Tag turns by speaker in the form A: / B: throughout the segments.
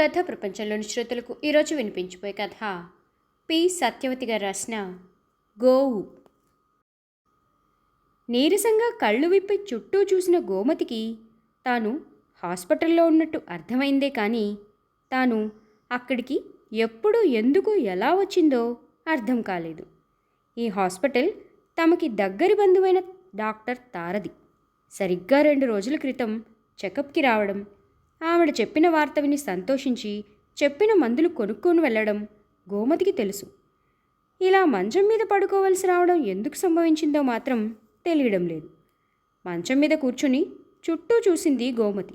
A: కథ ప్రపంచంలోని శ్రోతలకు ఈరోజు వినిపించిపోయే కథ. పి. సత్యవతి గారు రాసిన గోవు. నీరసంగా కళ్ళు విప్పి చుట్టూ చూసిన గోమతికి తాను హాస్పిటల్లో ఉన్నట్టు అర్థమైందే కానీ తాను అక్కడికి ఎప్పుడు ఎందుకు ఎలా వచ్చిందో అర్థం కాలేదు. ఈ హాస్పిటల్ తమకి దగ్గరి బంధువైన డాక్టర్ తారది. సరిగ్గా రెండు రోజుల క్రితం చెకప్కి రావడం ఆవిడ చెప్పిన వార్త విని సంతోషించి చెప్పిన మందులు కొనుక్కొని వెళ్ళడం గోమతికి తెలుసు. ఇలా మంచం మీద పడుకోవలసి రావడం ఎందుకు సంభవించిందో మాత్రం తెలియడం లేదు. మంచం మీద కూర్చుని చుట్టూ చూసింది గోమతి.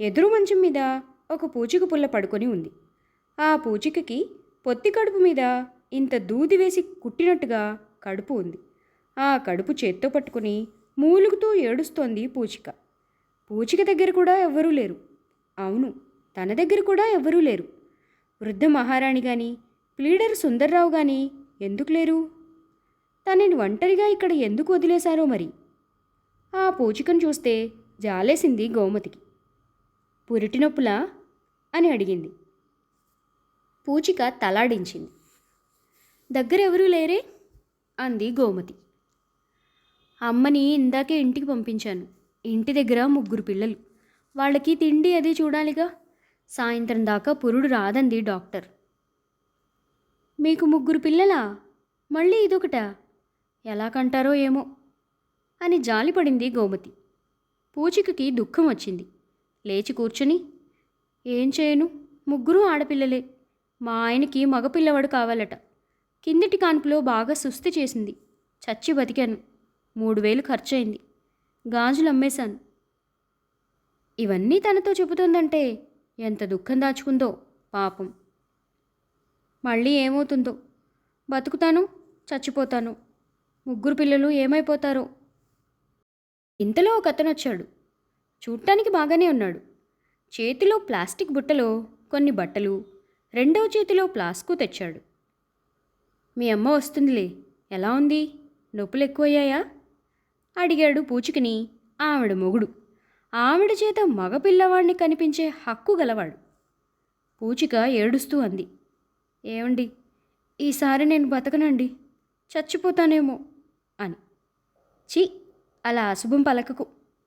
A: ఎదురు మంచం మీద ఒక పూచిక పుల్ల పడుకొని ఉంది. ఆ పూచికకి పొత్తి కడుపు మీద ఇంత దూది వేసి కుట్టినట్టుగా కడుపు ఉంది. ఆ కడుపు చేత్తో పట్టుకుని మూలుగుతూ ఏడుస్తోంది పూచిక. పూచిక దగ్గర కూడా ఎవ్వరూ లేరు. అవును తన దగ్గర కూడా ఎవ్వరూ లేరు. వృద్ధ మహారాణి గాని ప్లీడర్ సుందర్రావు గాని ఎందుకు లేరు? తనని ఒంటరిగా ఇక్కడ ఎందుకు వదిలేశారో మరి? ఆ పూచికను చూస్తే జాలేసింది గోమతికి. పురిటి నొప్పులా? అని అడిగింది. పూచిక తలాడించింది. దగ్గర ఎవరూ లేరే? అంది గోమతి. అమ్మని ఇందాకే ఇంటికి పంపించాను. ఇంటి దగ్గర ముగ్గురు పిల్లలు. వాళ్ళకి తిండి అది చూడాలిగా. సాయంత్రం దాకా పురుడు రాదంది డాక్టర్. మీకు ముగ్గురు పిల్లలా? మళ్ళీ ఇదొకట? ఎలా కంటారో ఏమో? అని జాలిపడింది గోమతి. పూచికకి దుఃఖం వచ్చింది. లేచి కూర్చుని ఏం చేయను? ముగ్గురు ఆడపిల్లలే. మా ఆయనకి మగపిల్లవాడు కావాలట. కిందటి కాన్పులో బాగా సుస్థి చేసింది. చచ్చి బతికాను. మూడు వేలు ఖర్చయింది. గాజులు అమ్మేశాను. ఇవన్నీ తనతో చెబుతుందంటే ఎంత దుఃఖం దాచుకుందో పాపం. మళ్ళీ ఏమవుతుందో? బతుకుతాను చచ్చిపోతాను. ముగ్గురు పిల్లలు ఏమైపోతారో? ఇంతలో ఒక అతను వచ్చాడు చూడటానికి బాగానే ఉన్నాడు. చేతిలో ప్లాస్టిక్ బుట్టలో కొన్ని బట్టలు రెండవ చేతిలో ప్లాస్కు తెచ్చాడు. మీ అమ్మ వస్తుందిలే. ఎలా ఉంది? నొప్పులు ఎక్కువయ్యాయా? అడిగాడు పూచికని ఆవిడ మొగుడు. ఆవిడ చేత మగపిల్లవాడిని కనిపించే హక్కు గలవాడు. పూచిక ఏడుస్తూ అంది. ఏమండి ఈసారి నేను బతకనండి. చచ్చిపోతానేమో అని. చి అలా అశుభం పలకకు.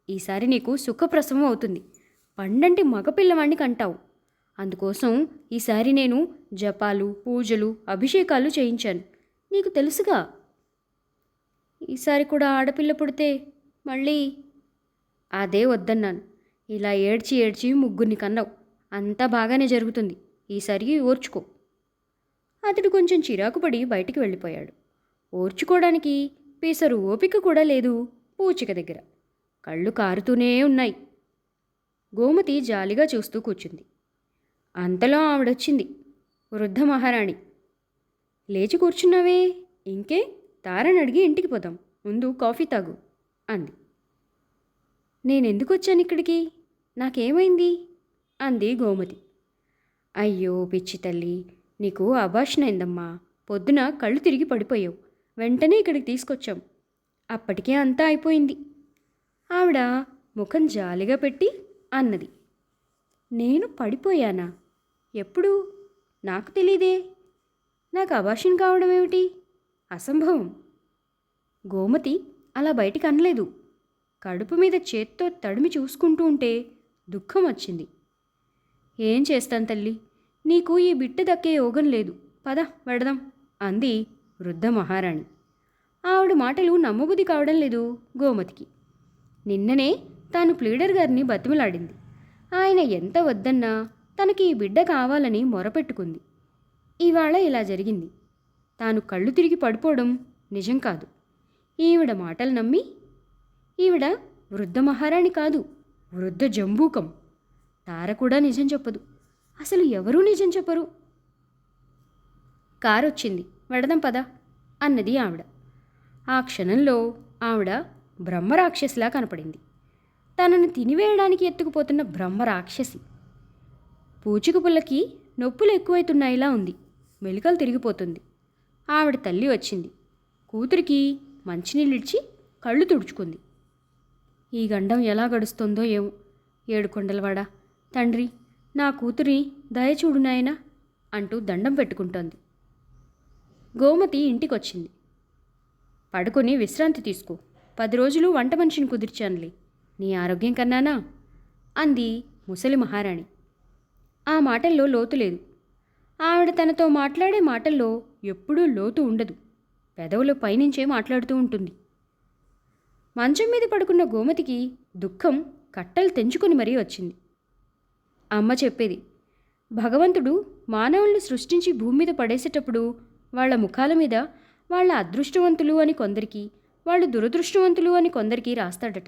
A: ఈసారి నీకు సుఖప్రసవం అవుతుంది. పండంటి మగపిల్లవాడిని కంటావు. అందుకోసం ఈసారి నేను జపాలు పూజలు అభిషేకాలు చేయించాను. నీకు తెలుసుగా ఈసారి కూడా ఆడపిల్ల పుడితే మళ్ళీ అదే వద్దన్నాను. ఇలా ఏడ్చి ఏడ్చి ముగ్గురిని కన్నావు. అంతా బాగానే జరుగుతుంది. ఈసారి ఓర్చుకో. అతడు కొంచెం చిరాకు పడి బయటికి వెళ్ళిపోయాడు. ఓర్చుకోవడానికి పీసరు ఓపిక కూడా లేదు పూచిక దగ్గర. కళ్ళు కారుతూనే ఉన్నాయి. గోమతి జాలిగా చూస్తూ కూర్చుంది. అంతలో ఆవిడొచ్చింది. వృద్ధ మహారాణి లేచి కూర్చున్నావే ఇంకే? తారని అడిగి ఇంటికి పోదాం. ముందు కాఫీ తాగు అంది. నేనెందుకు వచ్చాను ఇక్కడికి? నాకేమైంది? అంది గోమతి. అయ్యో పిచ్చి తల్లి నీకు అభాషణైందమ్మా పొద్దున కళ్ళు తిరిగి పడిపోయావు. వెంటనే ఇక్కడికి తీసుకొచ్చాం. అప్పటికే అంతా అయిపోయింది. ఆవిడ ముఖం జాలిగా పెట్టి అన్నది. నేను పడిపోయానా? ఎప్పుడు? నాకు తెలియదే నాకు అభాషణ కావడం ఏమిటి అసంభవం. గోమతి అలా బయటికి అనలేదు. కడుపు మీద చేత్తో తడిమి చూసుకుంటూ ఉంటే దుఃఖం వచ్చింది. ఏం చేస్తాను తల్లి? నీకు ఈ బిట్ట దక్కే యోగం లేదు. పద వెడదాం అంది వృద్ధ మహారాణి ఆవిడ మాటలు నమ్మబుద్ధి కావడం లేదు గోమతికి. నిన్ననే తాను ప్లీడర్ గారిని బతిమలాడింది. ఆయన ఎంత వద్దన్నా తనకి ఈ బిడ్డ కావాలని మొరపెట్టుకుంది. ఇవాళ ఇలా జరిగింది. తాను కళ్ళు తిరిగి పడిపోవడం నిజం కాదు. ఈవిడ మాటలు నమ్మి ఈవిడ వృద్ధ మహారాణి కాదు వృద్ధ జంబూకం. తార కూడా నిజం చెప్పదు. అసలు ఎవరూ నిజం చెప్పరు. కారొచ్చింది. వెడదాం పద అన్నది ఆవిడ. ఆ క్షణంలో ఆవిడ బ్రహ్మరాక్షసిలా కనపడింది. తనను తినివేయడానికి ఎత్తుకుపోతున్న బ్రహ్మరాక్షసి. పూచిక పుల్లకి నొప్పులు ఎక్కువైతున్నాయిలా ఉంది. మెలికలు తిరిగిపోతుంది. ఆవిడ తల్లి వచ్చింది. కూతురికి మంచినీళ్ళిచ్చి కళ్ళు తుడుచుకుంది. ఈ గండం ఎలా గడుస్తుందో ఏమో. ఏడుకొండలవాడ తండ్రి నా కూతురి దయచూడు నాయనా అంటూ దండం పెట్టుకుంటోంది. గోమతి ఇంటికొచ్చింది. పడుకొని విశ్రాంతి తీసుకో. పది రోజులు వంట మనిషిని కుదిర్చానులే. నీ ఆరోగ్యం కన్నానా? అంది ముసలి మహారాణి. ఆ మాటల్లో లోతు లేదు. ఆవిడ తనతో మాట్లాడే మాటల్లో ఎప్పుడూ లోతు ఉండదు. పెదవుల పైనుంచే మాట్లాడుతూ ఉంటుంది. మంచం మీద పడుకున్న గోమతికి దుఃఖం కట్టలు తెంచుకొని మరీ వచ్చింది. అమ్మ చెప్పేది భగవంతుడు మానవుల్ని సృష్టించి భూమి మీద పడేసేటప్పుడు వాళ్ళ ముఖాల మీద వాళ్ళ అదృష్టవంతులు అని కొందరికి వాళ్ళు దురదృష్టవంతులు అని కొందరికి రాస్తాడట.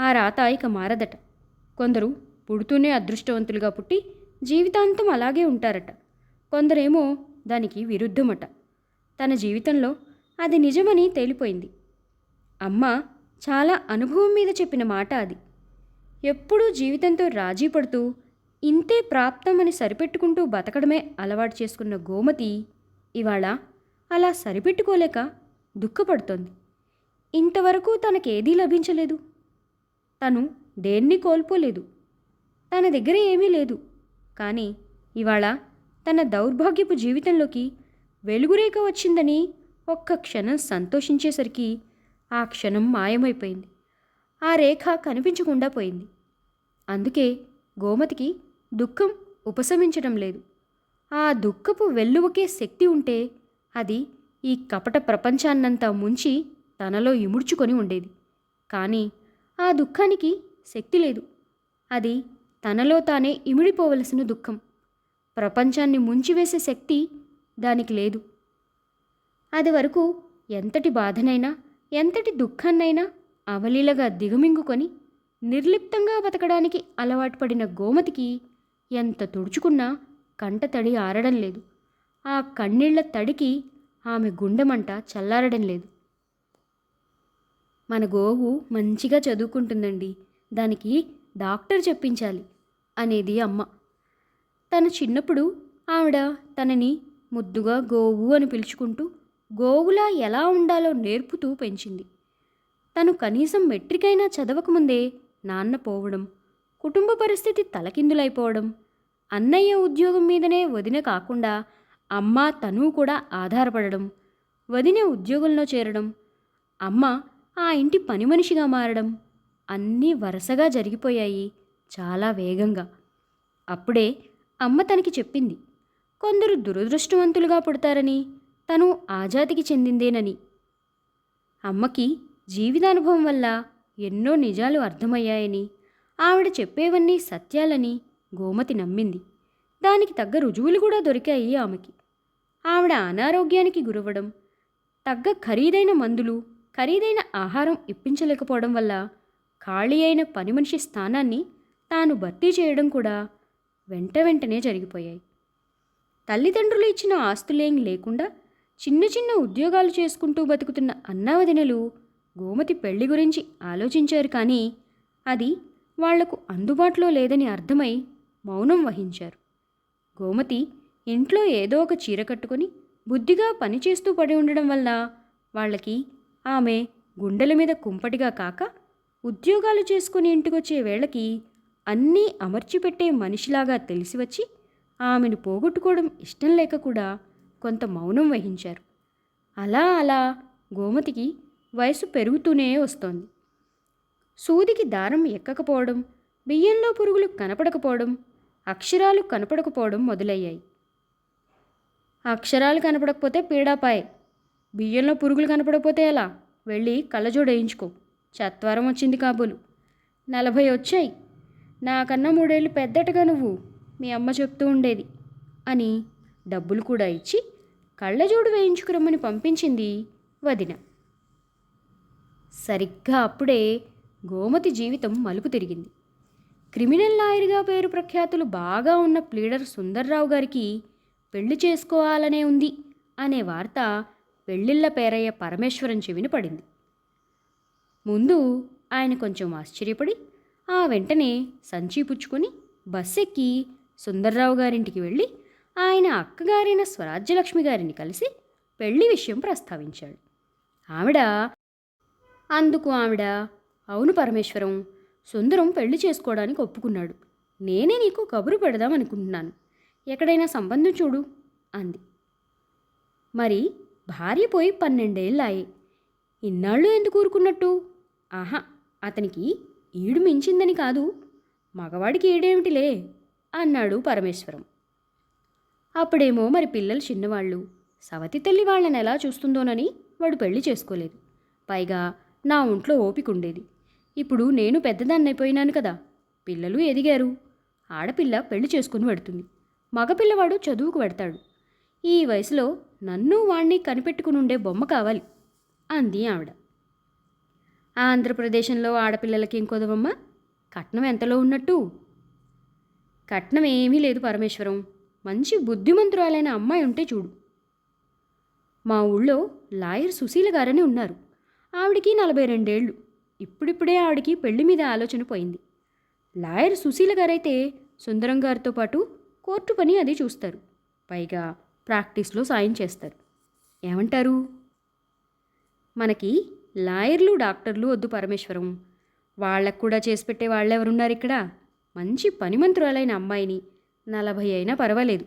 A: ఆ రాత ఇక మారదట. కొందరు పుడుతూనే అదృష్టవంతులుగా పుట్టి జీవితాంతం అలాగే ఉంటారట. కొందరేమో దానికి విరుద్ధమట. తన జీవితంలో అది నిజమని తేలిపోయింది. అమ్మ చాలా అనుభవం మీద చెప్పిన మాట అది. ఎప్పుడూ జీవితంతో రాజీ పడుతూ ఇంతే ప్రాప్తమని సరిపెట్టుకుంటూ బతకడమే అలవాటు చేసుకున్న గోమతి ఇవాళ అలా సరిపెట్టుకోలేక దుఃఖపడుతోంది. ఇంతవరకు తనకేదీ లభించలేదు. తను దేన్ని కోల్పోలేదు. తన దగ్గర ఏమీ లేదు. కానీ ఇవాళ తన దౌర్భాగ్యపు జీవితంలోకి వెలుగురేఖ వచ్చిందని ఒక్క క్షణం సంతోషించేసరికి ఆ క్షణం మాయమైపోయింది. ఆ రేఖ కనిపించకుండా పోయింది. అందుకే గోమతికి దుఃఖం ఉపశమించడం లేదు. ఆ దుఃఖపు వెల్లువకే శక్తి ఉంటే అది ఈ కపట ప్రపంచాన్నంతా ముంచి తనలో ఇముడ్చుకొని ఉండేది. కానీ ఆ దుఃఖానికి శక్తి లేదు. అది తనలో తానే ఇమిడిపోవలసిన దుఃఖం. ప్రపంచాన్ని ముంచివేసే శక్తి దానికి లేదు. అది వరకు ఎంతటి బాధనైనా ఎంతటి దుఃఖాన్నైనా అవలీలగా దిగమింగుకొని నిర్లిప్తంగా బతకడానికి అలవాటు పడిన గోమతికి ఎంత తుడుచుకున్నా కంట తడి ఆరడం లేదు. ఆ కన్నీళ్ళ తడికి ఆమె గుండెమంట చల్లారడం లేదు. మన గోవు మంచిగా చదువుకుంటుందండి. దానికి డాక్టర్ చెప్పించాలి అనేది అమ్మ. తన చిన్నప్పుడు ఆవిడ తనని ముద్దుగా గోవు అని పిలుచుకుంటూ గోవులా ఎలా ఉండాలో నేర్పుతూ పెంచింది. తను కనీసం మెట్రికైనా చదవకముందే నాన్న పోవడం కుటుంబ పరిస్థితి తలకిందులైపోవడం అన్నయ్య ఉద్యోగం మీదనే వదిన కాకుండా అమ్మ తను కూడా ఆధారపడడం వదిన ఉద్యోగంలో చేరడం అమ్మ ఆ ఇంటి పని మనిషిగా మారడం అన్నీ వరుసగా జరిగిపోయాయి చాలా వేగంగా. అప్పుడే అమ్మ తనకి చెప్పింది. కొందరు దురదృష్టవంతులుగా పుడతారని తను ఆజాతికి చెందిందేనని. అమ్మకి జీవితానుభవం వల్ల ఎన్నో నిజాలు అర్థమయ్యాయని ఆవిడ చెప్పేవన్నీ సత్యాలని గోమతి నమ్మింది. దానికి తగ్గ రుజువులు కూడా దొరికాయి ఆమెకి. ఆవిడ అనారోగ్యానికి గురవ్వడం తగ్గ ఖరీదైన మందులు ఖరీదైన ఆహారం ఇప్పించలేకపోవడం వల్ల ఖాళీ అయిన పని మనిషి స్థానాన్ని తాను భర్తీ చేయడం కూడా వెంట వెంటనే జరిగిపోయాయి. తల్లిదండ్రులు ఇచ్చిన ఆస్తులేం లేకుండా చిన్న చిన్న ఉద్యోగాలు చేసుకుంటూ బతుకుతున్న అన్నావదినలు గోమతి పెళ్ళి గురించి ఆలోచించారు కానీ అది వాళ్ళకు అందుబాటులో లేదని అర్థమై మౌనం వహించారు. గోమతి ఇంట్లో ఏదో ఒక చీర కట్టుకొని బుద్ధిగా పనిచేస్తూ పడి ఉండడం వల్ల వాళ్ళకి ఆమె గుండెల మీద కుంపటిగా కాక ఉద్యోగాలు చేసుకుని ఇంటికొచ్చే వేళకి అన్నీ అమర్చిపెట్టే మనిషిలాగా తెలిసి వచ్చి ఆమెను పోగొట్టుకోవడం ఇష్టం లేక కూడా కొంత మౌనం వహించారు. అలా అలా గోమతికి వయసు పెరుగుతూనే వస్తోంది. సూదికి దారం ఎక్కకపోవడం బియ్యంలో పురుగులు కనపడకపోవడం అక్షరాలు కనపడకపోవడం మొదలయ్యాయి. అక్షరాలు కనపడకపోతే పీడాపాయ్. బియ్యంలో పురుగులు కనపడకపోతే ఎలా? వెళ్ళి కళ్ళజోడేయించుకో. చత్వరం చత్వారం వచ్చింది కాబోలు. నలభై వచ్చాయి. నాకన్నా మూడేళ్ళు పెద్దటగా నువ్వు. మీ అమ్మ చెప్తూ ఉండేది. అని డబ్బులు కూడా ఇచ్చి కళ్ళజోడు వేయించుకురమ్మని పంపించింది వదిన. సరిగ్గా అప్పుడే గోమతి జీవితం మలుపు తిరిగింది. క్రిమినల్ లాయర్గా పేరు ప్రఖ్యాతులు బాగా ఉన్న ప్లీడర్ సుందర్రావు గారికి పెళ్ళి చేసుకోవాలనే ఉంది అనే వార్త పెళ్ళిళ్ళ పేరయ్య పరమేశ్వరం చెవిన పడింది. ముందు ఆయన కొంచెం ఆశ్చర్యపడి ఆ వెంటనే సంచి పుచ్చుకొని బస్ ఎక్కి సుందర్రావు గారింటికి వెళ్ళి ఆయన అక్కగారైన స్వరాజ్యలక్ష్మి గారిని కలిసి పెళ్ళి విషయం ప్రస్తావించాడు. ఆవిడ అందుకు ఆవిడ అవును పరమేశ్వరం సుందరం పెళ్ళి చేసుకోవడానికి ఒప్పుకున్నాడు. నేనే నీకు కబురు పెడదాం అనుకుంటున్నాను. ఎక్కడైనా సంబంధం చూడు అంది. మరి భార్య పోయి పన్నెండేళ్ళాయి. ఇన్నాళ్ళు ఎందుకు ఊరుకున్నట్టు? ఆహా అతనికి ఈడు మించిందని కాదు. మగవాడికి ఈడేమిటిలే? అన్నాడు పరమేశ్వరం. అప్పుడేమో మరి పిల్లలు చిన్నవాళ్ళు. సవతి తల్లి వాళ్ళని ఎలా చూస్తుందోనని వాడు పెళ్ళి చేసుకోలేదు. పైగా నా ఒంట్లో ఓపిక ఉండేది ఇప్పుడు నేను పెద్దదాన్నైపోయినాను కదా. పిల్లలు ఎదిగారు. ఆడపిల్ల పెళ్ళి చేసుకుని పెడుతుంది. మగపిల్లవాడు చదువుకు పెడతాడు. ఈ వయసులో నన్ను వాణ్ణి కనిపెట్టుకుని ఉండే బొమ్మ కావాలి అంది ఆవిడ. ఆంధ్రప్రదేశంలో ఆడపిల్లలకి ఏం కట్నం ఎంతలో ఉన్నట్టు? కట్నం ఏమీ లేదు పరమేశ్వరం. మంచి బుద్ధిమంతురాలైన అమ్మాయి ఉంటే చూడు. మా ఊళ్ళో లాయర్ సుశీల గారని ఉన్నారు. ఆవిడికి నలభై రెండేళ్ళు. ఇప్పుడిప్పుడే ఆవిడికి పెళ్ళి మీద ఆలోచన పోయింది. లాయర్ సుశీల గారైతే సుందరం గారితో పాటు కోర్టు పని అది చూస్తారు. పైగా ప్రాక్టీస్లో సాయం చేస్తారు. ఏమంటారు? మనకి లాయర్లు డాక్టర్లు వద్దు పరమేశ్వరం. వాళ్ళకు కూడా చేసి పెట్టే వాళ్ళెవరున్నారు ఇక్కడ? మంచి పనిమంతురాలైన అమ్మాయిని. నలభై అయినా పర్వాలేదు.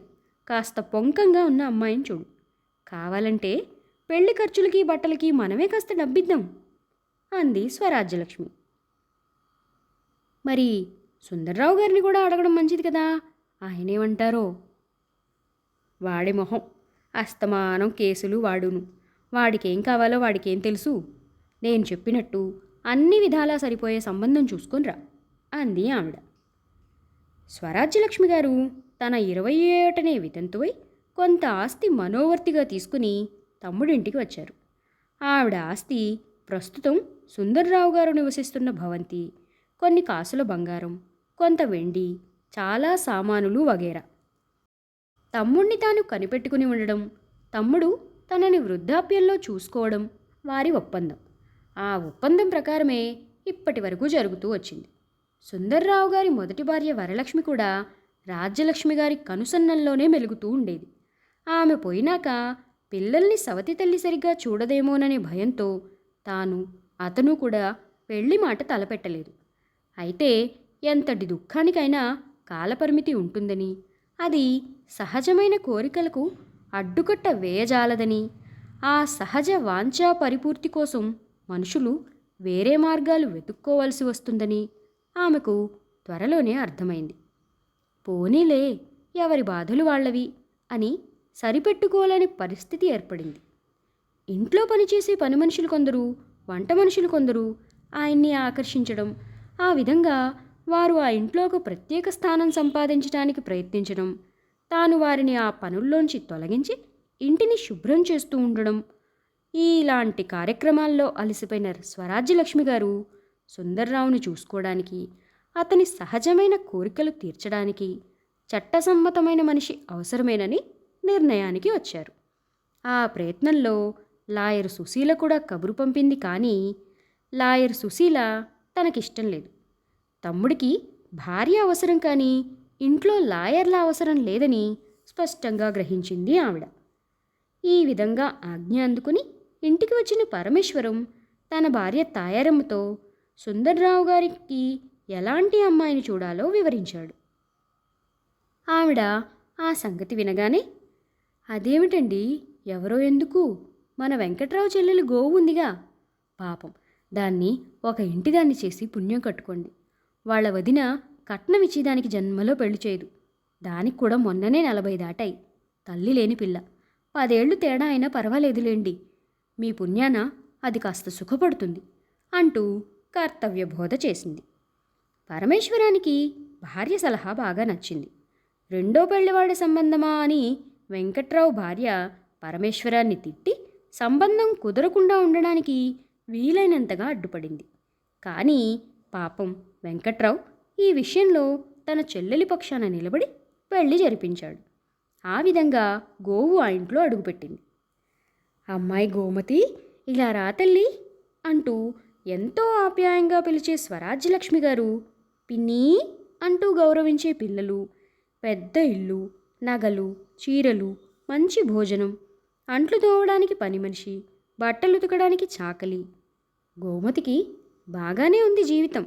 A: కాస్త పొంకంగా ఉన్న అమ్మాయిని చూడు. కావాలంటే పెళ్ళి ఖర్చులకి బట్టలకి మనమే కాస్త డబ్బిద్దాం. అంది స్వరాజ్యలక్ష్మి. మరి సుందర్రావు గారిని కూడా అడగడం మంచిది కదా? ఆయనేమంటారో? వాడి మొహం అస్తమానం కేసులు వాడును. వాడికేం కావాలో వాడికేం తెలుసు? నేను చెప్పినట్టు అన్ని విధాలా సరిపోయే సంబంధం చూసుకొనిరా అంది ఆవిడ. స్వరాజ్యలక్ష్మి గారు తన ఇరవై ఏటనే వితంతువై కొంత ఆస్తి మనోవర్తిగా తీసుకుని తమ్ముడింటికి వచ్చారు. ఆవిడ ఆస్తి ప్రస్తుతం సుందర్రావు గారు నివసిస్తున్న భవంతి కొన్ని కాసుల బంగారం కొంత వెండి చాలా సామానులు వగేరా. తమ్ముణ్ణి తాను కనిపెట్టుకుని ఉండడం తమ్ముడు తనని వృద్ధాప్యంలో చూసుకోవడం వారి ఒప్పందం. ఆ ఒప్పందం ప్రకారమే ఇప్పటి వరకు జరుగుతూ వచ్చింది. సుందర్రావు గారి మొదటి భార్య వరలక్ష్మి కూడా రాజ్యలక్ష్మి గారి కనుసన్నల్లోనే మెలుగుతూ ఉండేది. ఆమె పోయినాక పిల్లల్ని సవతి తల్లి సరిగ్గా చూడదేమోననే భయంతో తాను అతను కూడా పెళ్ళి మాట తలపెట్టలేదు. అయితే ఎంతటి దుఃఖానికైనా కాలపరిమితి ఉంటుందని అది సహజమైన కోరికలకు అడ్డుకట్ట వేయజాలదని ఆ సహజ వాంఛా పరిపూర్తి కోసం మనుషులు వేరే మార్గాలు వెతుక్కోవలసి వస్తుందని ఆమెకు త్వరలోనే అర్థమైంది. పోనీలే ఎవరి బాధలు వాళ్ళవి అని సరిపెట్టుకోలేని పరిస్థితి ఏర్పడింది. ఇంట్లో పనిచేసే పని మనుషులు కొందరు వంట మనుషులు కొందరు ఆయన్ని ఆకర్షించడం ఆ విధంగా వారు ఆ ఇంట్లో ఒక ప్రత్యేక స్థానం సంపాదించడానికి ప్రయత్నించడం తాను వారిని ఆ పనుల్లోంచి తొలగించి ఇంటిని శుభ్రం చేస్తూ ఉండడం ఇలాంటి కార్యక్రమాల్లో అలసిపోయిన స్వరాజ్యలక్ష్మి గారు సుందర్రావుని చూసుకోవడానికి అతని సహజమైన కోరికలు తీర్చడానికి చట్టసమ్మతమైన మనిషి అవసరమేనని నిర్ణయానికి వచ్చారు. ఆ ప్రయత్నంలో లాయర్ సుశీల కూడా కబురు పంపింది కానీ లాయర్ సుశీల తనకిష్టం లేదు. తమ్ముడికి భార్య అవసరం కానీ ఇంట్లో లాయర్ల అవసరం లేదని స్పష్టంగా గ్రహించింది ఆవిడ. ఈ విధంగా ఆజ్ఞ అందుకుని ఇంటికి వచ్చిన పరమేశ్వరం తన భార్య తాయారమ్మతో సుందర్రావు గారికి ఎలాంటి అమ్మాయిని చూడాలో వివరించాడు. ఆవిడ ఆ సంగతి వినగానే అదేమిటండి? ఎవరో ఎందుకు? మన వెంకట్రావు చెల్లెలు గోవు ఉందిగా. పాపం దాన్ని ఒక ఇంటిదాన్ని చేసి పుణ్యం కట్టుకోండి. వాళ్ళ వదిన కట్నం ఇచ్చేదానికి జన్మలో పెళ్ళి చేయదు. దానికి కూడా మొన్ననే నలభై దాటాయి. తల్లి లేని పిల్ల. పదేళ్ళు తేడా అయినా పర్వాలేదులేండి. మీ పుణ్యాన అది కాస్త సుఖపడుతుంది అంటూ కర్తవ్య బోధ చేసింది. పరమేశ్వరానికి భార్య సలహా బాగా నచ్చింది. రెండో పెళ్ళివాడి సంబంధమా అని వెంకట్రావు భార్య పరమేశ్వరాన్ని తిట్టి సంబంధం కుదరకుండా ఉండడానికి వీలైనంతగా అడ్డుపడింది. కానీ పాపం వెంకట్రావు ఈ విషయంలో తన చెల్లెలి పక్షాన నిలబడి పెళ్ళి జరిపించాడు. ఆ విధంగా గోవు ఆ ఇంట్లో అడుగుపెట్టింది. అమ్మాయి గోమతి ఇలా రా తల్లి అంటూ ఎంతో ఆప్యాయంగా పిలిచే స్వరాజ్యలక్ష్మి గారు పిన్నీ అంటూ గౌరవించే పిల్లలు పెద్ద ఇల్లు నగలు చీరలు మంచి భోజనం అంట్లు తోవడానికి పని మనిషి బట్టలు ఉతకడానికి చాకలి. గోమతికి బాగానే ఉంది జీవితం.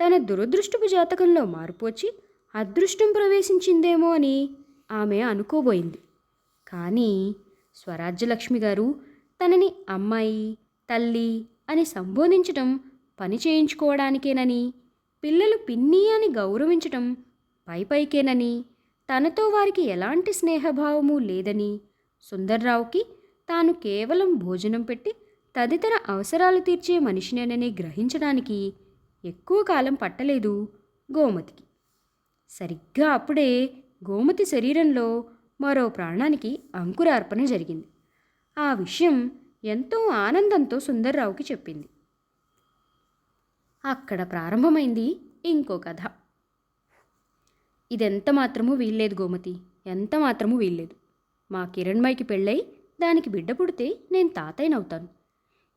A: తన దురదృష్టపు జాతకంలో మార్పు వచ్చి అదృష్టం ప్రవేశించిందేమో అని ఆమె అనుకోబోయింది. కానీ స్వరాజ్యలక్ష్మి గారు తనని అమ్మాయి తల్లి అని సంబోధించటం పని చేయించుకోవడానికేనని పిల్లలు పిన్ని అని గౌరవించటం పైపైకేనని తనతో వారికి ఎలాంటి స్నేహభావము లేదని సుందర్రావుకి తాను కేవలం భోజనం పెట్టి తదితర అవసరాలు తీర్చే మనిషినేనని గ్రహించడానికి ఎక్కువ కాలం పట్టలేదు గోమతికి. సరిగ్గా అప్పుడే గోమతి శరీరంలో మరో ప్రాణానికి అంకురార్పణ జరిగింది. ఆ విషయం ఎంతో ఆనందంతో సుందర్రావుకి చెప్పింది. అక్కడ ప్రారంభమైంది ఇంకో కథ. ఇదెంత మాత్రము వీల్లేదు గోమతి ఎంత మాత్రము వీల్లేదు. మా కిరణ్మయ్యకి పెళ్ళై దానికి బిడ్డ పుడితే నేను తాతయ్యనవుతాను.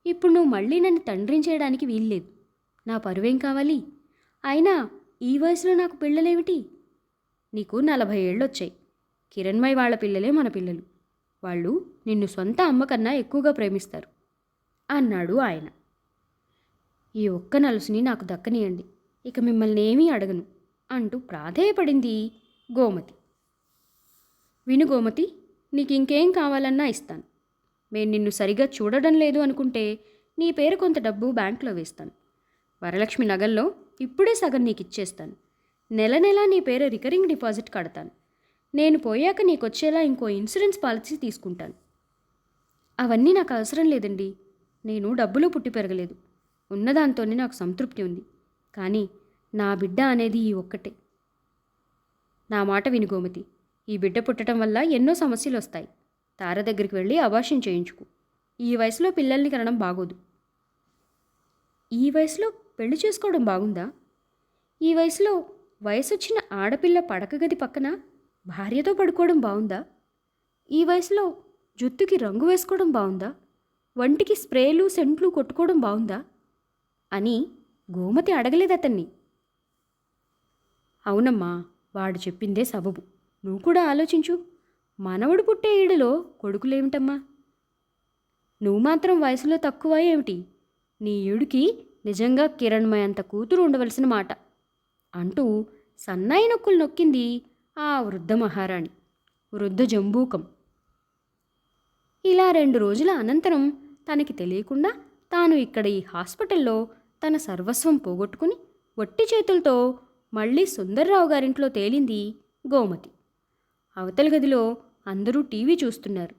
A: ఇప్పుడు నువ్వు మళ్ళీ నన్ను తండ్రించేయడానికి వీల్లేదు. నా పరువేం కావాలి? అయినా ఈ వయసులో నాకు పిల్లలేమిటి నీకు నలభై ఏళ్ళు వచ్చాయి కిరణ్మయ్ వాళ్ళ పిల్లలే మన పిల్లలు. వాళ్ళు నిన్ను సొంత అమ్మ కన్నా ఎక్కువగా ప్రేమిస్తారు అన్నాడు ఆయన. ఈ ఒక్క నలుసుని నాకు దక్కనియండి. ఇక మిమ్మల్ని ఏమీ అడగను అంటూ ప్రాధేయపడింది గోమతి. విను గోమతి నీకు ఇంకేం కావాలన్నా ఇస్తాను. నేను నిన్ను సరిగా చూడడం లేదు అనుకుంటే నీ పేరు కొంత డబ్బు బ్యాంకులో వేస్తాను. వరలక్ష్మి నగల్లో ఇప్పుడే సగం నీకు ఇచ్చేస్తాను నెల నెలా నీ పేరు రికరింగ్ డిపాజిట్ కడతాను. నేను పోయాక నీకు వచ్చేలా ఇంకో ఇన్సూరెన్స్ పాలసీ తీసుకుంటాను. అవన్నీ నాకు అవసరం లేదండి. నేను డబ్బులు పుట్టి పెరగలేదు. ఉన్నదాంతోనే నాకు సంతృప్తి ఉంది. కానీ నా బిడ్డ అనేది ఈ ఒక్కటే. నా మాట విని గోమతి. ఈ బిడ్డ పుట్టడం వల్ల ఎన్నో సమస్యలు వస్తాయి. తార దగ్గరికి వెళ్ళి అభాషం చేయించుకు. ఈ వయసులో పిల్లల్ని కనడం బాగోదు. ఈ వయసులో పెళ్ళి చేసుకోవడం బాగుందా? ఈ వయసులో వయసొచ్చిన ఆడపిల్ల పడక గది పక్కన భార్యతో పడుకోవడం బాగుందా ఈ వయసులో జుత్తుకి రంగు వేసుకోవడం బాగుందా వంటికి స్ప్రేలు సెంట్లు కొట్టుకోవడం బాగుందా అని గోమతి అడగలేదు అతన్ని. అవునమ్మా వాడు చెప్పిందే సబబు. నువ్వు కూడా ఆలోచించు. మనవడు పుట్టే ఈడలో కొడుకులేమిటమ్మా? నువ్వు మాత్రం వయసులో తక్కువ ఏమిటి? నీ ఈడుకి నిజంగా కిరణ్మయంత కూతురు ఉండవలసిన మాట. అంటూ సన్నాయి నొక్కులు నొక్కింది ఆ వృద్ధ మహారాణి వృద్ధ జంబూకం. ఇలా రెండు రోజుల అనంతరం తనకి తెలియకుండా తాను ఇక్కడ ఈ హాస్పిటల్లో తన సర్వస్వం పోగొట్టుకుని వట్టి చేతులతో మళ్ళీ సుందర్రావు గారింట్లో తేలింది గోమతి. అవతల గదిలో అందరూ టీవీ చూస్తున్నారు.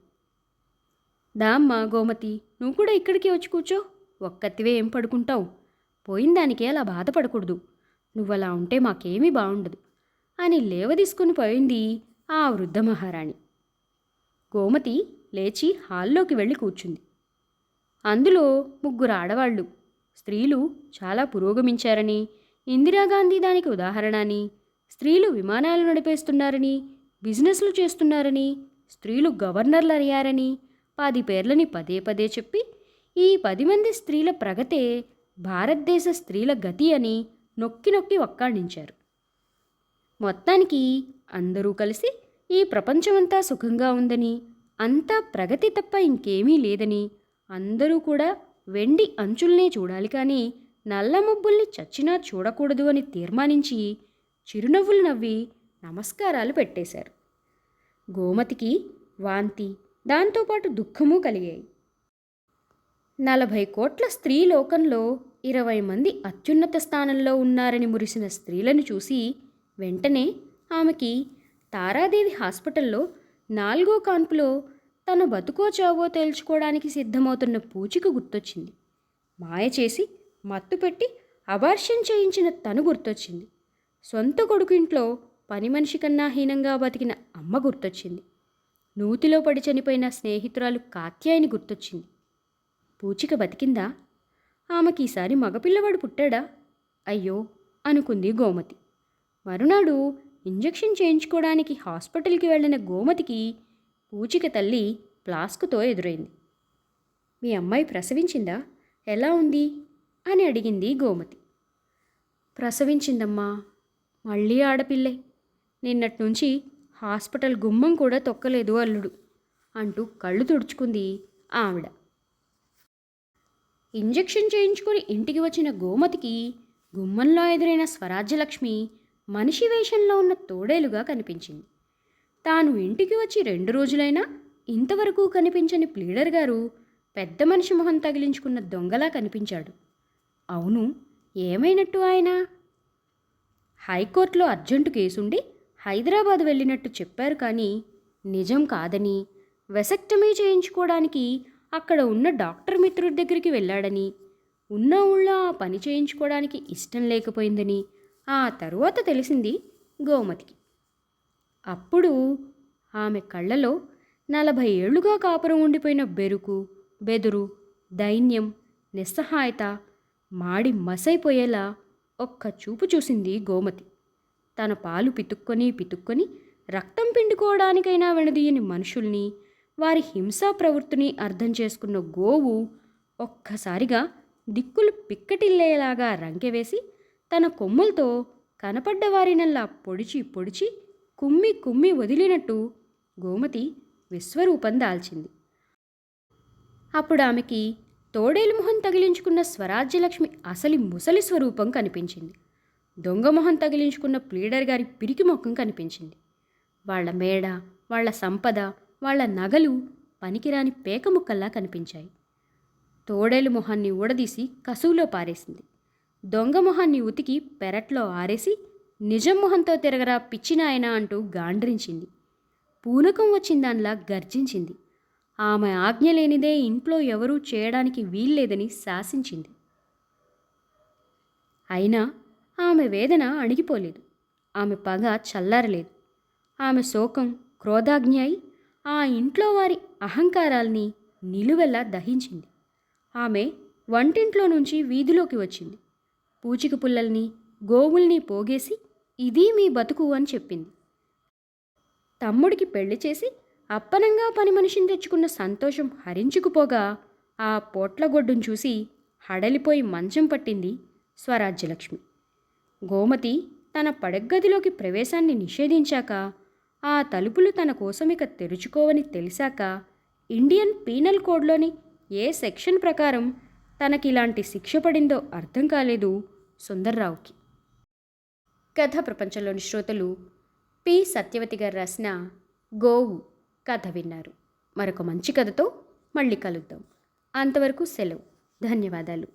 A: దామ్మా గోమతి నువ్వు కూడా ఇక్కడికి వచ్చి కూర్చో. ఒక్కతివే ఏం పడుకుంటావు? పోయిన దానికే అలా బాధపడకూడదు. నువ్వు అలా ఉంటే మాకేమీ బాగుండదు అని లేవదీసుకుని పోయింది ఆ వృద్ధ మహారాణి గోమతి లేచి హాల్లోకి వెళ్ళి కూర్చుంది. అందులో ముగ్గురు ఆడవాళ్ళు స్త్రీలు చాలా పురోగమించారని ఇందిరాగాంధీ దానికి ఉదాహరణ అని స్త్రీలు విమానాలు నడిపేస్తున్నారని బిజినెస్లు చేస్తున్నారని స్త్రీలు గవర్నర్లు అయ్యారని పది పేర్లని పదే పదే చెప్పి ఈ పది మంది స్త్రీల ప్రగతే భారతదేశ స్త్రీల గతి అని నొక్కి నొక్కి ఒక్కాణించారు మొత్తానికి అందరూ కలిసి ఈ ప్రపంచమంతా సుఖంగా ఉందని అంతా ప్రగతి తప్ప ఇంకేమీ లేదని అందరూ కూడా వెండి అంచుల్నే చూడాలి కానీ నల్ల మబ్బుల్ని చచ్చినా చూడకూడదు అని తీర్మానించి చిరునవ్వులు నవ్వి నమస్కారాలు పెట్టేశారు. గోమతికి వాంతి దాంతోపాటు దుఃఖము కలిగాయి. నలభై కోట్ల స్త్రీ లోకంలో ఇరవై మంది అత్యున్నత స్థానంలో ఉన్నారని మురిసిన స్త్రీలను చూసి వెంటనే ఆమెకి తారాదేవి హాస్పిటల్లో నాలుగో కాన్పులో తన బతుకో చావో తేల్చుకోవడానికి సిద్ధమవుతున్న పూచిక గుర్తొచ్చింది. మాయ చేసి మత్తు పెట్టి అబార్షన్ చేయించిన తను గుర్తొచ్చింది. సొంత కొడుకింట్లో పని మనిషి కన్నా హీనంగా బతికిన అమ్మ గుర్తొచ్చింది. నూతిలో పడి చనిపోయిన స్నేహితురాలు కాత్యాయని గుర్తొచ్చింది. పూచిక బతికిందా? ఆమెకి ఈసారి మగపిల్లవాడు పుట్టాడా? అయ్యో అనుకుంది గోమతి. మరునాడు ఇంజెక్షన్ చేయించుకోవడానికి హాస్పిటల్కి వెళ్ళిన గోమతికి పూచిక తల్లి ప్లాస్కుతో ఎదురైంది. మీ అమ్మాయి ప్రసవించిందా? ఎలా ఉంది? అని అడిగింది గోమతి. ప్రసవించిందమ్మా మళ్ళీ ఆడపిల్లే. నిన్నటి నుంచి హాస్పిటల్ గుమ్మం కూడా తొక్కలేదు అల్లుడు అంటూ కళ్ళు తుడుచుకుంది ఆవిడ. ఇంజెక్షన్ చేయించుకుని ఇంటికి వచ్చిన గోమతికి గుమ్మంలో ఎదురైన స్వరాజ్యలక్ష్మి మనిషి వేషంలో ఉన్న తోడేలుగా కనిపించింది. తాను ఇంటికి వచ్చి రెండు రోజులైనా ఇంతవరకు కనిపించని ప్లీడర్ గారు పెద్ద మనిషి మొహం తగిలించుకున్న దొంగలా కనిపించాడు. అవును ఏమైనట్టు ఆయన? హైకోర్టులో అర్జెంటు కేసుండి హైదరాబాద్ వెళ్ళినట్టు చెప్పారు కానీ నిజం కాదని వెసక్టమీ చేయించుకోవడానికి అక్కడ ఉన్న డాక్టర్ మిత్రుడి దగ్గరికి వెళ్ళాడని ఉన్న ఊళ్ళో ఆ పని చేయించుకోవడానికి ఇష్టం లేకపోయిందని ఆ తరువాత తెలిసింది గోమతికి. అప్పుడు ఆమె కళ్ళలో నలభై ఏళ్ళుగా కాపురం ఉండిపోయిన బెరుకు బెదురు దైన్యం నిస్సహాయత మాడి మసైపోయేలా ఒక్క చూపు చూసింది గోమతి. తన పాలు పితుక్కొని పితుక్కొని రక్తం పిండుకోవడానికైనా వెనదీయని మనుషుల్ని వారి హింసా ప్రవృత్తిని అర్థం చేసుకున్న గోవు ఒక్కసారిగా దిక్కులు పిక్కటిల్లేలాగా రంకెవేసి తన కొమ్ములతో కనపడ్డ వారినల్లా పొడిచి పొడిచి కుమ్మి కుమ్మి వదిలినట్టు గోమతి విశ్వరూపం దాల్చింది. అప్పుడు ఆమెకి తోడేలు మొహం తగిలించుకున్న స్వరాజ్యలక్ష్మి అసలి ముసలి స్వరూపం కనిపించింది. దొంగ మొహం తగిలించుకున్న ప్లీడర్ గారి పిరికి ముఖం కనిపించింది. వాళ్ళ మేడ వాళ్ళ సంపద వాళ్ళ నగలు పనికిరాని పేక ముక్కల్లా కనిపించాయి. తోడేలు మొహాన్ని ఊడదీసి కసువులో పారేసింది. దొంగ మొహాన్ని ఉతికి పెరట్లో ఆరేసి నిజం మొహంతో తిరగరా పిచ్చినాయన అంటూ గాండ్రించింది. పూనకం వచ్చిందాన్లా గర్జించింది. ఆమె ఆజ్ఞ లేనిదే ఇంట్లో ఎవరూ చేయడానికి వీల్లేదని శాసించింది. అయినా ఆమె వేదన అణిగిపోలేదు. ఆమె పగ చల్లారలేదు. ఆమె శోకం క్రోధాజ్ఞ అయి ఆ ఇంట్లో వారి అహంకారాల్ని నిలువెల్లా దహించింది. ఆమె వంటింట్లో నుంచి వీధిలోకి వచ్చింది. పూచిక పుల్లల్ని గోవుల్ని పోగేసి ఇది మీ బతుకు అని చెప్పింది. తమ్ముడికి పెళ్ళి చేసి అప్పనంగా పని మనిషిని తెచ్చుకున్న సంతోషం హరించుకుపోగా ఆ పోట్లగొడ్డును చూసి హడలిపోయి మంచం పట్టింది స్వరాజ్యలక్ష్మి. గోమతి తన పడగ్గదిలోకి ప్రవేశాన్ని నిషేధించాక ఆ తలుపులు తన కోసమిక తెరుచుకోవని తెలిసాక ఇండియన్ పీనల్ కోడ్లోని ఏ సెక్షన్ ప్రకారం తనకిలాంటి శిక్ష పడిందో అర్థం కాలేదు సుందర్రావుకి. కథ ప్రపంచంలోని శ్రోతలు పి. సత్యవతి గారు రాసిన గోవు కథ విన్నారు. మరొక మంచి కథతో మళ్ళీ కలుద్దాం. అంతవరకు సెలవు. ధన్యవాదాలు.